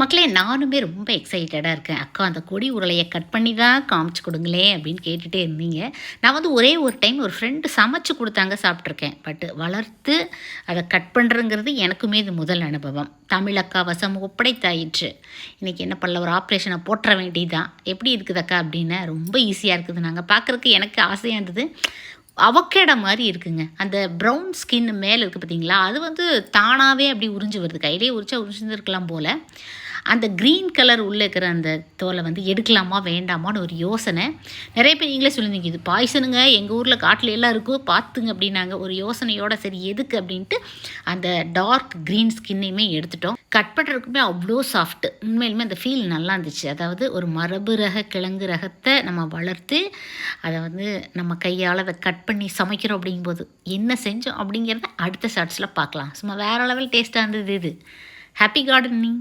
மக்களே நானுமே ரொம்ப எக்ஸைட்டடாக இருக்கேன். அக்கா அந்த கொடி உருளையை கட் பண்ணி தான் காமிச்சு கொடுங்களேன் அப்படின்னு கேட்டுகிட்டே இருந்தீங்க. நான் வந்து ஒரே ஒரு டைம் ஒரு ஃப்ரெண்டு சமைச்சு கொடுத்தாங்க சாப்பிட்ருக்கேன் பட் வளர்த்து அதை கட் பண்ணுறங்கிறது எனக்குமே இது முதல் அனுபவம். தமிழ் அக்கா வசம் ஒப்படைத்தாயிற்று. இன்றைக்கி என்ன பண்ணல ஒரு ஆப்ரேஷனை போட்டுற வேண்டியதுதான். எப்படி இருக்குது அக்கா அப்படின்னு ரொம்ப ஈஸியாக இருக்குது. நாங்கள் பார்க்குறதுக்கு எனக்கு ஆசையாக இருந்தது. அவக்கேட மாதிரி இருக்குங்க. அந்த ப்ரௌன் ஸ்கின் மேலே இருக்குது பார்த்தீங்களா அது வந்து தானாகவே அப்படி உறிஞ்சு வருது. கையிலே உரிச்சா உறிஞ்சிருக்கலாம் போல். அந்த க்ரீன் கலர் உள்ளே இருக்கிற அந்த தோலை வந்து எடுக்கலாமா வேண்டாமான்னு ஒரு யோசனை. நிறைய பேர் நீங்களே சொல்லியிருந்தீங்க இது பாய்சனுங்க எங்கள் ஊரில் காட்டில் எல்லாம் இருக்கும் பார்த்துங்க அப்படின்னாங்க. ஒரு யோசனையோட சரி எதுக்கு அப்படின்ட்டு அந்த டார்க் க்ரீன் ஸ்கின்னையுமே எடுத்துட்டோம். கட் பண்ணுறதுக்குமே அவ்வளோ சாஃப்ட்டு உண்மையிலுமே அந்த ஃபீல் நல்லா இருந்துச்சு. அதாவது ஒரு மரபு ரக கிழங்கு ரகத்தை நம்ம வளர்த்து அதை வந்து நம்ம கையால் அதை கட் பண்ணி சமைக்கிறோம் அப்படிங்கும்போது என்ன செஞ்சோம் அப்படிங்கிறத அடுத்த ஷார்ட்ஸில் பார்க்கலாம். சும்மா வேறு லெவல் டேஸ்ட்டாக இருந்தது இது. Happy gardening